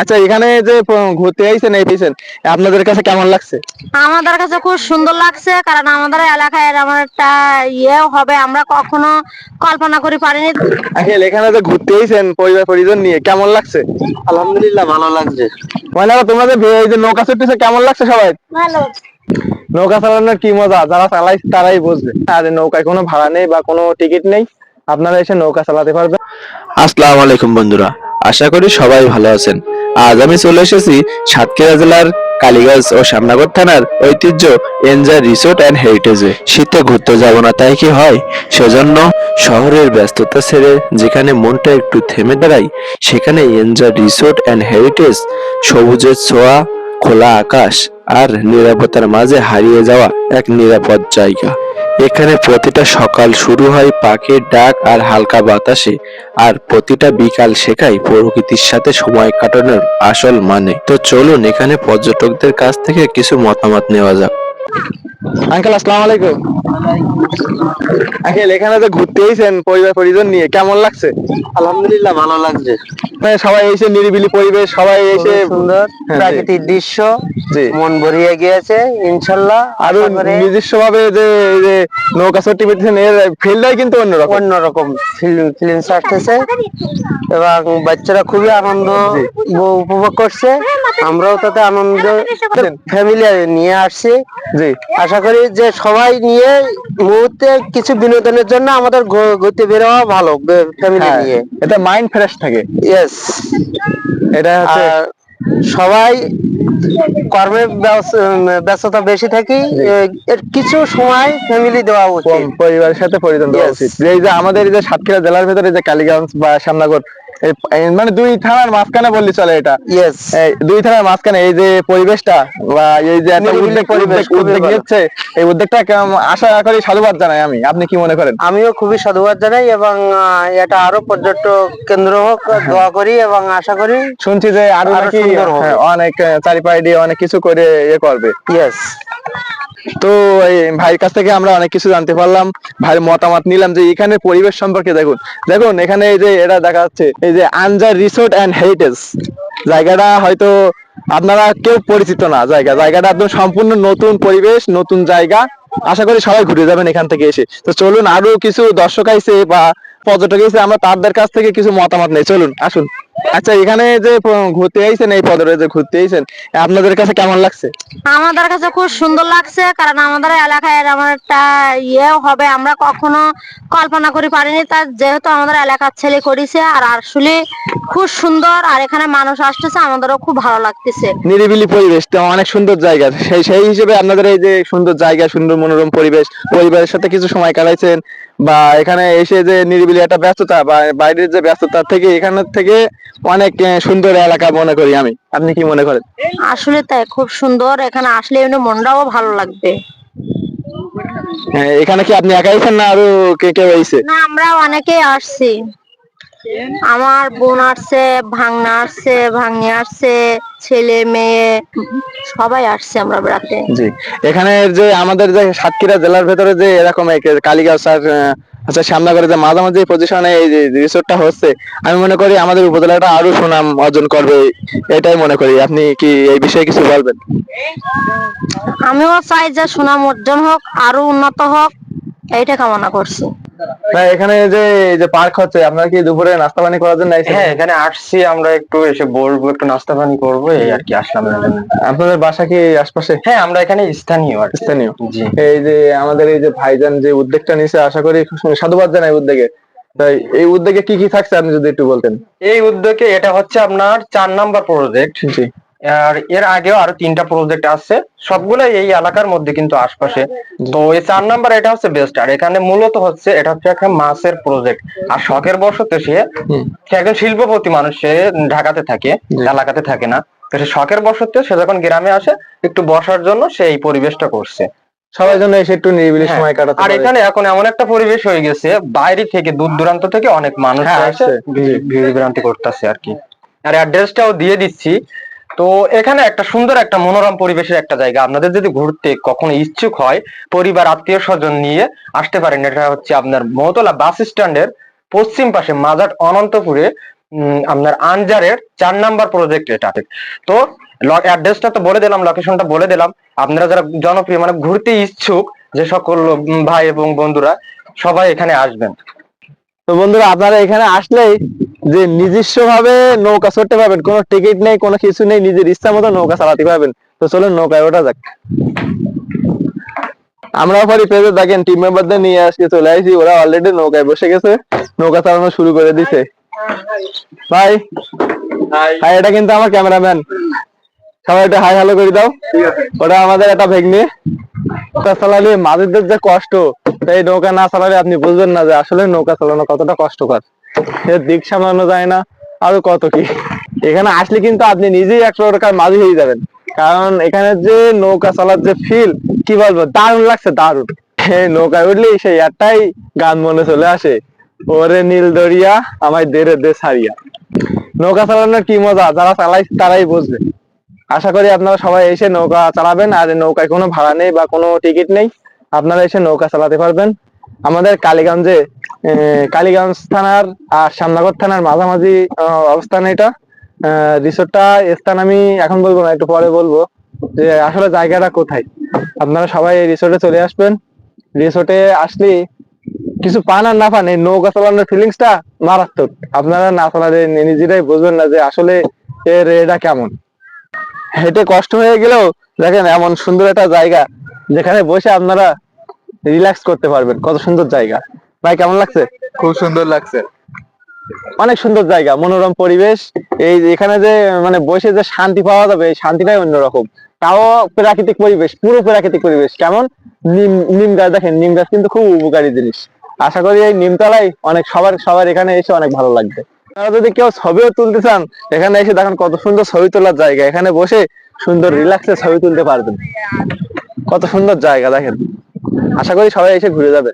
আচ্ছা এখানে যে ঘুরতে আইছেন এই পেয়েছেন আপনাদের কাছে কেমন লাগছে? আমাদের কাছে খুব সুন্দর লাগছে কারণ আমাদের এলাকায় এরকম একটা ইয়ে হবে আমরা কখনো কল্পনা করে পারিনি। আঙ্কেল এখানে যে ঘুরতে আইছেন পরিবার পরিজন নিয়ে কেমন লাগছে? আলহামদুলিল্লাহ ভালো লাগছে। মানে তোমাদের যে এই যে নৌকা চড়তেছে কেমন লাগছে সবাই? ভালো। নৌকা চালানোর কি মজা? যারা চালাই তারাই বুঝবে। আর নৌকায় কোনো ভাড়া নেই বা কোনো টিকিট নেই আপনারা এসে নৌকা চালাতে পারবেন। আসসালামু আলাইকুম বন্ধুরা আশা করি সবাই ভালো আছেন। আজ আমি চলে এসেছি সাতক্ষীরা জেলার কালীগঞ্জ ও শ্যামনগর থানার ঐতিহ্য এনজয় রিসোর্ট অ্যান্ড হেরিটেজে। শীতে ঘুরতে যাব না, তাই কি হয়? সেজন্য শহরের ব্যস্ততা ছেড়ে যেখানে মনটা একটু থেমে দাঁড়ায় সেখানে এনজয় রিসোর্ট অ্যান্ড হেরিটেজ, সবুজের ছোঁয়া, খোলা আকাশ আর নিরাপত্তার মাঝে হারিয়ে যাওয়া এক নিরাপদ জায়গা। এখানে প্রতিটা সকাল শুরু হয় পাখির ডাক আর হালকা বাতাসে, আর প্রতিটা বিকাল শেখায় প্রকৃতির সাথে সময় কাটানোর আসল মানে। তো চলুন এখানে পর্যটকদের কাছ থেকে কিছু মতামত নেওয়া যাক। আঙ্কেল আসসালামু আলাইকুম। আঙ্কেল এখানে যে ঘুরতে আইছেন পরিবার পরিজন নিয়ে কেমন লাগছে? আলহামদুলিল্লাহ ভালো লাগছে। মানে সবাই এসে নিরিবিলি পরিবেশ সবাই এসে সুন্দর হ্যাঁ, প্রাকৃতিক দৃশ্য মন ভরিয়ে গিয়েছে ইনশাল্লাহ আরও আশা নিজস্ব ভাবে যে যে নৌকা চড়তে পেরেছেন এর ফিল্ডটাই কিন্তু অন্যরকম। অন্যরকম ফিলিংস আসতেছে এবং বাচ্চারা খুবই আনন্দ উপভোগ করছে। আমরাও তাতে আনন্দ ফ্যামিলি নিয়ে আসছি। জি। আশা করি যে সবাই নিয়ে মুহূর্তে কিছু বিনোদনের জন্য আমাদের ঘুরতে বেরোয়া ভালো ফ্যামিলি নিয়ে। এটা মাইন্ড ফ্রেশ থাকে। ইয়েস এটা হচ্ছে সবাই কর্মের ব্যস্ততা বেশি থাকি কিছু সময় ফ্যামিলি দেওয়া উচিত। পরিবারের সাথে পরিজন দেওয়া উচিত। এই যে আমাদের এই যে সাতক্ষীরা জেলার ভেতরে যে কালীগঞ্জ বা শ্যামনগর মানে দুই থানার মাঝখানে বললি চলে এটা? দুই থানার মাঝখানে এই যে পরিবেশটা বা এই যে উদ্যোগ পরিবেশ উদ্যোগ- খুবই নিচ্ছে এই উদ্যোগটা কেমন- আশা করি সাধুবাদ জানাই আমি। আপনি কি মনে করেন? আমিও খুবই সাধুবাদ জানাই এবং এটা আরও পর্যটক কেন্দ্র হোক দোয়া করি এবং আশা করি শুনছি যে আরও নাকি। হ্যাঁ, অনেক আহ, চারিপাশে দিয়ে অনেক কিছু করে ইয়ে করবে। ইয়েস তো ভাইয়ের কাছ থেকে আমরা অনেক কিছু জানতে পারলাম। ভাইয়ের মতামত নিলাম যে এখানে পরিবেশ সম্পর্কে দেখুন। দেখুন, এখানে এই যে এটা দেখা যাচ্ছে, এই যে আনজার রিসোর্ট অ্যান্ড হেরিটেজ। জায়গাটা হয়তো আপনারা কেউ পরিচিত না জায়গা। জায়গাটা একদম সম্পূর্ণ নতুন পরিবেশ, নতুন জায়গা। আশা করি সবাই ঘুরে যাবেন এখান থেকে এসে। তো চলুন, আরও কিছু দর্শক আইছে বা পর্যটক এসে আমরা তাদের কাছ থেকে কিছু মতামত নেই। চলুন, আসুন। আচ্ছা এখানে যে ঘুরতে আইছেন এই পদরে যে ঘুরতে আইছেন আপনাদের কাছে কেমন লাগছে? আমাদের কাছে খুব সুন্দর লাগছে কারণ আমাদের এলাকায় এরকম একটা ইয়ে হবে আমরা কখনো কল্পনা করে পারিনি তা যেহেতু আমাদের এলাকার ছেলে করেছে আর আসলে খুব সুন্দর আর এখানে মানুষ আসতেছে আমাদেরও খুব ভালো লাগতেছে। নিরিবিলি পরিবেশ তো অনেক সুন্দর জায়গা সেই সেই হিসেবে আপনাদের এই যে সুন্দর জায়গা সুন্দর মনোরম পরিবেশ পরিবারের সাথে কিছু সময় কাটাইছেন বা এখানে এসে যে নিরিবিলি একটা ব্যস্ততা বা বাইরের যে ব্যস্ততা থেকে এখানে থেকে অনেক সুন্দর এলাকা মনে করি আমি। আপনি কি মনে করেন? আসলে তাই খুব সুন্দর। এখানে আসলে এমনি মনটাও ভালো লাগবে। এখানে কি আপনি একাই আছেন না আরও কে কেউ আইছে? না আমরা অনেকেই আসছি। আমার বোন আসছে ভাঙনা আসছে ভাগ্নি আসছে ছেলে মেয়ে সবাই আসছে আমরা বেড়াতে। জি। এখানে যে আমাদের যে সাতক্ষীরা জেলার ভেতরে যে এরকম এক কালীগাঁও স্যার আচ্ছা শ্যামনগরে যে মাঝামাঝি পজিশনে এই যে রিসোর্টটা হচ্ছে, আমি মনে করি আমাদের উপজেলাটা আরও সুনাম অর্জন করবে, এটাই মনে করি। আপনি কি এই বিষয়ে কিছু বলবেন? আমিও চাই যে সুনাম অর্জন হোক, আরও উন্নত হোক। এইটা কামনা করছি। না এখানে যে এই যে পার্ক হচ্ছে আপনারা কি দুপুরে নাস্তা পানি করার জন্য হ্যাঁ এখানে আসছি আমরা একটু এসে বলব একটু নাস্তা পানি করব এই আর কি আসলাম আপনাদের বাসা কি আশপাশে? হ্যাঁ আমরা এখানে স্থানীয় আর স্থানীয়। জি। এই যে আমাদের এই যে ভাইজান যে উদ্যোগটা নিয়েছে আশা করি সাধুবাদ জানাই উদ্যোগে। তাই এই উদ্যোগে কি কি থাকছে আপনি যদি একটু বলতেন। এই উদ্যোগে এটা হচ্ছে আপনার চার নাম্বার প্রজেক্ট জি। আর এর আগেও আরও তিনটা প্রজেক্ট আছে। সবগুলো এই এলাকার মধ্যে কিন্তু আশপাশে। তো এই চার নাম্বার এটা হচ্ছে বেস্ট আর এখানে মূলত হচ্ছে এটা হচ্ছে একটা মাছের প্রজেক্ট আর শখের বশতে সে একজন শিল্পপতি মানুষ সে ঢাকাতে থাকে এলাকাতে থাকে না। তো সে শখের বশতে সে যখন গ্রামে আসে একটু বসার জন্য সে এই পরিবেশটা করছে। সবাই জন্য এসে একটু নিরিবিলি হ্যাঁ, সময় কাটাতে আর এখানে এখন এমন একটা পরিবেশ হয়ে গেছে বাইরে থেকে দূর দূরান্ত থেকে অনেক মানুষ হ্যাঁ, এসে আসছে। ভি- ভিড় ভ্রান্তি করতেছে আর কি। আর অ্যাড্রেসটাও দিয়ে দিচ্ছি। তো এখানে একটা সুন্দর একটা মনোরম পরিবেশের একটা জায়গা। আপনাদের যদি ঘুরতে কখনো ইচ্ছুক হয়, পরিবার, আত্মীয় স্বজন নিয়ে আসতে পারেন। এটা হচ্ছে আপনার মহতলা বাস স্ট্যান্ডের পশ্চিম পাশে মাজার অনন্তপুরে আপনার আনজারের চার নাম্বার প্রজেক্ট এটা। তো অ্যাড্রেসটা তো বলে দিলাম লোকেশনটা বলে দিলাম। আপনারা যারা জনপ্রিয় মানে ঘুরতে ইচ্ছুক, যে সকল ভাই এবং বন্ধুরা, সবাই এখানে আসবেন। তো বন্ধুরা, আপনারা এখানে আসলেই যে নিজস্ব ভাবে নৌকা চড়তে পারবেন কোনো টিকিট নেই কোনো কিছু নেই নিজের ইচ্ছা মতো নৌকা চালাতে পারবেন। তো চলুন নৌকায় ওঠা যাক। আমরা পরে পেজে দেখেন টিম মেম্বারদের নিয়ে আজকে চলে আসি ওরা অলরেডি নৌকায় বসে গেছে নৌকা চালানো শুরু করে দিছে। ভাই হাই এটা কিন্তু আমার ক্যামেরাম্যান সবাই একটা হাই হ্যালো করে দাও। ওটা আমাদের একটা ভেগনি। নৌকা চালালে মাঝিদের যে কষ্ট এই নৌকা না চালালে আপনি বুঝবেন না যে আসলে নৌকা চালানো কতটা কষ্টকর। দিক সামলানো যায় না। আরও কত কি? এখানে আসলে কিন্তু আপনি নিজেই এক প্রকার মাঝি হয়ে যাবেন। কারণ এখানে যে নৌকা চালার যে ফিল কি বলব? দারুণ লাগছে, দারুণ। নৌকায় উঠলেই সেই একটাই গান মনে চলে আসে। ওরে নীল দরিয়া, আমায় দেরে দে ছাড়িয়া। নৌকা চালানোর কি মজা? যারা চালাই তারাই বুঝবে। আশা করি আপনারা সবাই এসে নৌকা চালাবেন। আর নৌকায় কোনো ভাড়া নেই বা কোনো টিকিট নেই। আপনারা এসে নৌকা চালাতে পারবেন। আমাদের কালীগঞ্জে কালীগঞ্জ থানার আর শ্যামনগর থানার মাঝামাঝি অবস্থান এটা। রিসোর্টটা, স্থান আমি এখন বলব না, একটু পরে বলব যে আসলে জায়গাটা কোথায়। আপনারা সবাই এই রিসোর্টে চলে আসবেন। রিসোর্টে আসলে কিছু পান আর না পান, এই নৌকা চালানোর ফিলিংসটা মারাত্মক। আপনারা না চালালে নিজেরাই বুঝবেন না যে আসলে এর এটা কেমন। হেঁটে কষ্ট হয়ে গেলেও দেখেন এমন সুন্দর একটা জায়গা, যেখানে বসে আপনারা রিল্যাক্স করতে পারবেন। কত সুন্দর জায়গা। ভাই কেমন লাগছে? খুব সুন্দর লাগছে। অনেক সুন্দর জায়গা মনোরম পরিবেশ। এই এখানে যে মানে বসে যে শান্তি পাওয়া যাবে এই শান্তিটাই অন্যরকম। তাও প্রাকৃতিক পরিবেশ পুরো প্রাকৃতিক পরিবেশ। কেমন? নিম নিম গাছ দেখেন নিম গাছ কিন্তু খুব উপকারী জিনিস। আশা করি এই নিমতলায় অনেক সবার সবার এখানে এসে অনেক ভালো লাগবে। আপনারা যদি কেউ ছবিও তুলতে চান এখানে এসে দেখেন কত সুন্দর ছবি তোলার জায়গা। এখানে বসে সুন্দর রিল্যাক্সে ছবি তুলতে পারবেন। কত সুন্দর জায়গা দেখেন। আশা করি সবাই এসে ঘুরে যাবে।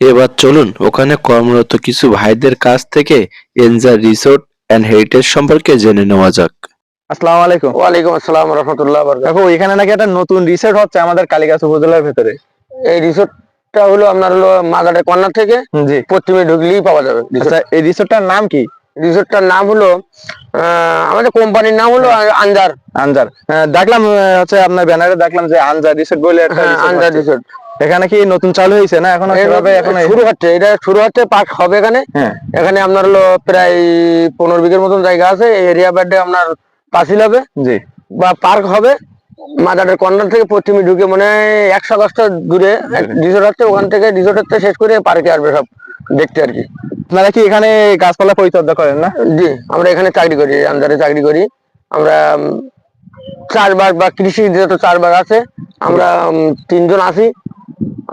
এবার চলুন ওখানে কর্মরত কিছু ভাইদের কাছ থেকে এনজার রিসোর্ট এন্ড হেরিটেজ সম্পর্কে জেনে নেওয়া যাক। আসসালামু আলাইকুম। ওয়ালাইকুম আসসালাম রহমতুল্লাহ দেখো এখানে নাকি একটা নতুন রিসোর্ট হচ্ছে আমাদের কালীগাছ উপজেলার ভেতরে। এই রিসোর্টটা হলো আপনার হলো মাদারের কর্নার থেকে জি। পশ্চিমে ঢুকলেই পাওয়া যাবে। আচ্ছা এই রিসোর্টটার নাম কি? রিসোর্টটার নাম হলো আমাদের কোম্পানির নাম হলো আন্দার আনজার দেখলাম হচ্ছে আপনার ব্যানারে দেখলাম যে আনজার রিসোর্ট বলে হ্যাঁ resort রিসোর্ট এখানে কি নতুন চালু হয়েছে না এখনও সেভাবে এখন শুরু হচ্ছে এটা শুরু হচ্ছে পার্ক হবে এখানে। হ্যাঁ। এখানে আপনার হলো প্রায় পনেরো বিঘের মতন জায়গা আছে এই এরিয়া ব্যাডে আপনার পাঁচিল হবে। জি। বা পার্ক হবে মাদারের কর্নার থেকে পশ্চিমে ঢুকে মানে একশো গাছটা দূরে রিসোর্ট আছে ওখান থেকে রিসোর্টের থেকে শেষ করে পার্কে আসবে সব দেখতে আর কি। আপনারা কি এখানে গাছপালা পরিচর্যা করেন না? জি আমরা এখানে চাকরি করি আন্দারে চাকরি করি। আমরা চারবার বা কৃষি যত চারবার আছে আমরা তিনজন আছি।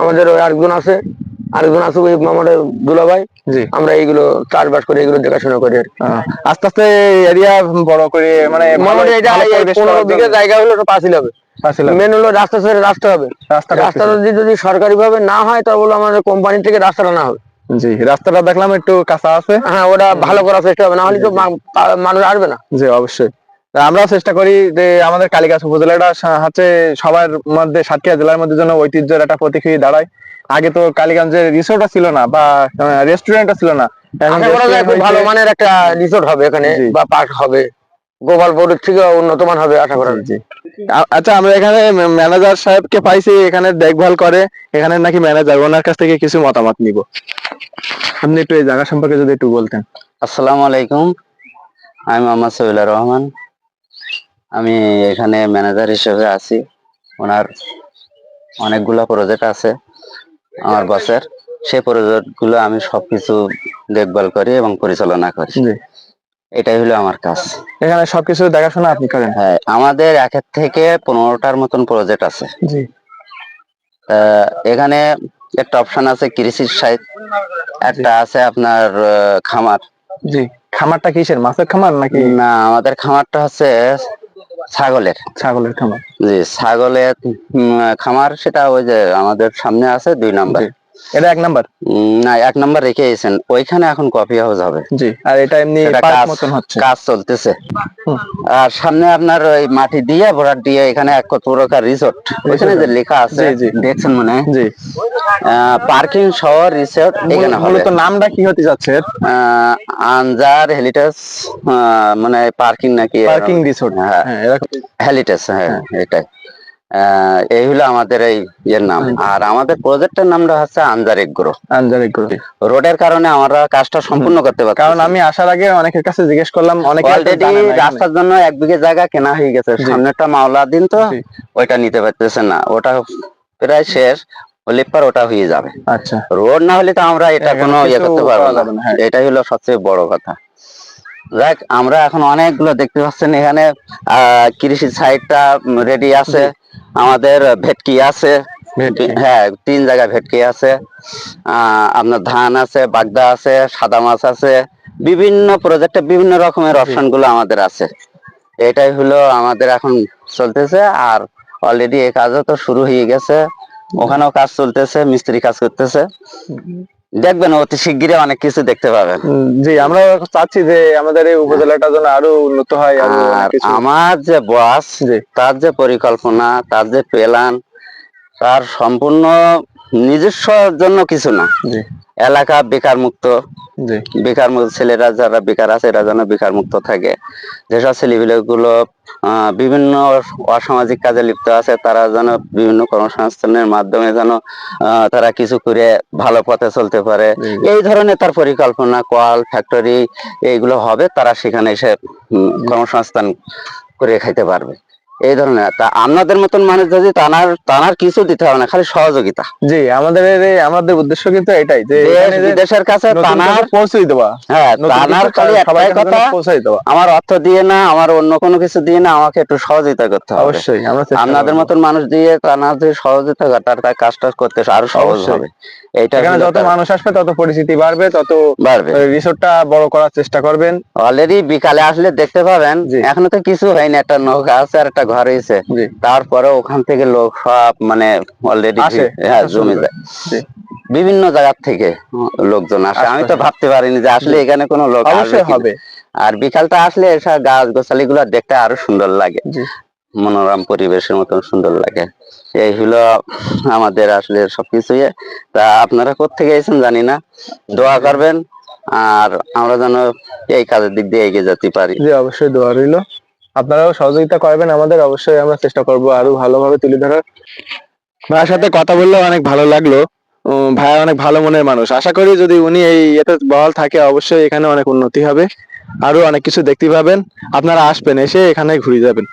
আমাদের ওই আরেকজন আছে। আরেকজন আছে ওই আমাদের দুলাভাই। জি। আমরা এইগুলো চাষবাস করে এগুলো দেখাশোনা করি আর। আস্তে আস্তে এরিয়া বড় করে মানে মোটামুটি এটা এই পরিবেশ পনেরো বিঘা জায়গা হলো পাঁচিল হবে। মেন হলো রাস্তা ছেড়ে রাস্তা হবে। রাস্তাটা রাস্তা যদি যদি সরকারি ভাবে না হয় তাহলে আমাদের কোম্পানি থেকে রাস্তাটা না হবে। জি রাস্তাটা দেখলাম একটু কাঁচা আছে। হ্যাঁ ওটা ভালো করার চেষ্টা হবে না হলে তো মানুষ আসবে না। জি অবশ্যই। তা আমরাও চেষ্টা করি যে আমাদের কালীগাছ উপজেলাটা হচ্ছে সবার মধ্যে সাতক্ষীরা জেলার মধ্যে যেন ঐতিহ্যের একটা প্রতীক হয়ে দাঁড়ায়। আগে তো কালীগঞ্জের রিসোর্টও ছিল না বা রেস্টুরেন্টও ছিল না। ভালো মানের একটা রিসোর্ট হবে এখানে বা পার্ক হবে। গোপালপুরের থেকে উন্নত মান হবে আশা করা জি। আচ্ছা আমরা এখানে ম্যানেজার সাহেবকে পাইছি এখানে দেখভাল করে এখানে নাকি ম্যানেজার ওনার কাছ থেকে কিছু মতামত নিব। আপনি একটু এই জায়গা সম্পর্কে যদি একটু বলতেন। আসসালামু আলাইকুম। আমি মোহাম্মদ সবিলা রহমান। আমি এখানে ম্যানেজার হিসেবে আছি। ওনার অনেকগুলো প্রজেক্ট আছে আমার বসের সেই প্রজেক্টগুলো আমি সবকিছু দেখভাল করি এবং পরিচালনা করি। জি। এটাই হলো আমার কাজ। এখানে সবকিছু দেখাশোনা আপনি করেন? হ্যাঁ আমাদের একের থেকে পনেরোটার মতন প্রজেক্ট আছে। জি। এখানে একটা অপশন আছে কৃষির সাইড একটা আছে আপনার খামার। জি। খামারটা কিসের মাছের খামার নাকি? না আমাদের খামারটা হচ্ছে ছাগলের। ছাগলের খামার। জি ছাগলের খামার সেটা ওই যে আমাদের সামনে আছে দুই নাম্বার। এটা এক নাম্বার? না এক নাম্বার রেখে এসেছেন। ওইখানে এখন কফি হাউস হবে। জি আর এটা এমনি পার্ক কাজ মতন হচ্ছে। কাজ চলতেছে। আর সামনে আপনার ওই মাটি দিয়ে ভরাট দিয়ে এখানে এক প্রকার রিসোর্ট ওইখানে যে লেখা আছে। দেখছেন মনে? হয় জি পার্কিং সহ রিসোর্ট এখানে হবে। মূলত নামটা কি হতে যাচ্ছে? আনজার হেলিটাস মানে পার্কিং নাকি পার্কিং রিসোর্ট হ্যাঁ। হ্যাঁ হেলিটাস হ্যাঁ এটাই। আহ, এই হলো আমাদের এই ইয়ের নাম। আর আমাদের প্রজেক্টের নামটা হচ্ছে আনজার এগ্রো আঞ্জারে করে রোডের কারণে আমরা কাজটা সম্পূর্ণ করতে পারছি কারণ আমি আসার আগে অনেকের কাছে জিজ্ঞেস করলাম অনেকে অলরেডি। রাস্তার জন্য এক বিঘে জায়গা কেনা হয়ে গেছে। সামনেরটা মাওলা দিন তো। ওইটা নিতে পারতেছে না। ওটা প্রায় শেষ। হলে পর ওটা হয়ে যাবে। আচ্ছা। রোড না হলে তো আমরা এটা কোনো ইয়ে করতে পারব না। হ্যাঁ। এটাই হলো সবচেয়ে বড় কথা। দেখ আমরা এখন অনেকগুলো দেখতে পাচ্ছেন। এখানে আহ কৃষি সাইডটা রেডি আছে। আমাদের ভেটকি আছে। হ্যাঁ তিন জায়গায় ভেটকি আছে। আহ আপনার ধান আছে বাগদা আছে সাদা মাছ আছে বিভিন্ন প্রজেক্টে বিভিন্ন রকমের অপশনগুলো আমাদের আছে। এটাই হলো আমাদের এখন চলতেছে আর অলরেডি এই কাজও তো শুরু হয়ে গেছে। ওখানেও কাজ চলতেছে মিস্ত্রি কাজ করতেছে। দেখবেন অতি শিগগিরই অনেক কিছু দেখতে পাবেন। জি আমরা চাচ্ছি যে আমাদের এই উপজেলাটা যেন আরও উন্নত হয় আর আমার যে বস তার যে পরিকল্পনা তার যে প্ল্যান তার সম্পূর্ণ নিজস্ব জন্য কিছু না। এলাকা বেকার মুক্ত। বেকার মুক্ত ছেলেরা যারা বেকার আছে এরা যেন বেকার মুক্ত থাকে। যেসব ছেলেপিলে গুলো আহ, বিভিন্ন অসামাজিক কাজে লিপ্ত আছে তারা যেন বিভিন্ন কর্মসংস্থানের মাধ্যমে যেন আহ, তারা কিছু করে ভালো পথে চলতে পারে। এই ধরনের তার পরিকল্পনা কল ফ্যাক্টরি এইগুলো হবে তারা সেখানে এসে কর্মসংস্থান করে খাইতে পারবে। এই ধরনের। তা আপনাদের মতন মানুষ যদি তানার তানার কিছু দিতে হবে না খালি সহযোগিতা। জি আমাদের আমাদের উদ্দেশ্য কিন্তু এটাই যে দেশ এখানে যে বিদেশের কাছে তানার পৌঁছে দেওয়া। হ্যাঁ তানার খালি একটাই কথা পৌঁছে দেওয়া। আমার অর্থ দিয়ে না আমার অন্য কোনো কিছু দিয়ে না আমাকে একটু সহযোগিতা করতে হবে। অবশ্যই আমরা আপনাদের মতন মানুষ দিয়ে তানার যে সহযোগিতা করে তার কাজটা করতে আরও সহজ হবে। এইটা এখানে যত মানুষ আসবে তত পরিচিতি বাড়বে তত বাড়বে। রিসোর্টটা বড় করার চেষ্টা করবেন। অলরেডি বিকালে আসলে দেখতে পাবেন। এখনও তো কিছু হয়নি একটা নৌকা আছে আর একটা ঘর হয়েছে তারপরে ওখান থেকে লোক সব মানে অলরেডি হ্যাঁ জমে যায়। বিভিন্ন জায়গার থেকে লোকজন আসে। আমি তো ভাবতে পারিনি যে আসলে এখানে কোনো লোক আসবে অবশ্যই হবে। আর বিকালটা আসলে এসব গাছ গোছালি গুলো দেখতে আরও সুন্দর লাগে। মনোরম পরিবেশের মতন সুন্দর লাগে। এই হলো আমাদের আসলে সবকিছু তা আপনারা কোথেকে এসেছেন জানি না। দোয়া করবেন। আর আমরা যেন এই কাজের দিক দিয়ে এগিয়ে যেতে পারি। জি অবশ্যই দোয়া রইল। আপনারাও সহযোগিতা করবেন, আমাদের অবশ্যই আমরা চেষ্টা করব আরও ভালোভাবে তুলে ধরার। ভাইয়ের সাথে কথা বললে অনেক ভালো লাগল। ভাই ভাইয়া অনেক ভালো মনের মানুষ। আশা করি যদি উনি এই এতে বল থাকে, অবশ্যই এখানে অনেক উন্নতি হবে। আরও অনেক কিছু দেখতে পাবেন। আপনারা আসবেন, এসে এখানে ঘুরে যাবেন।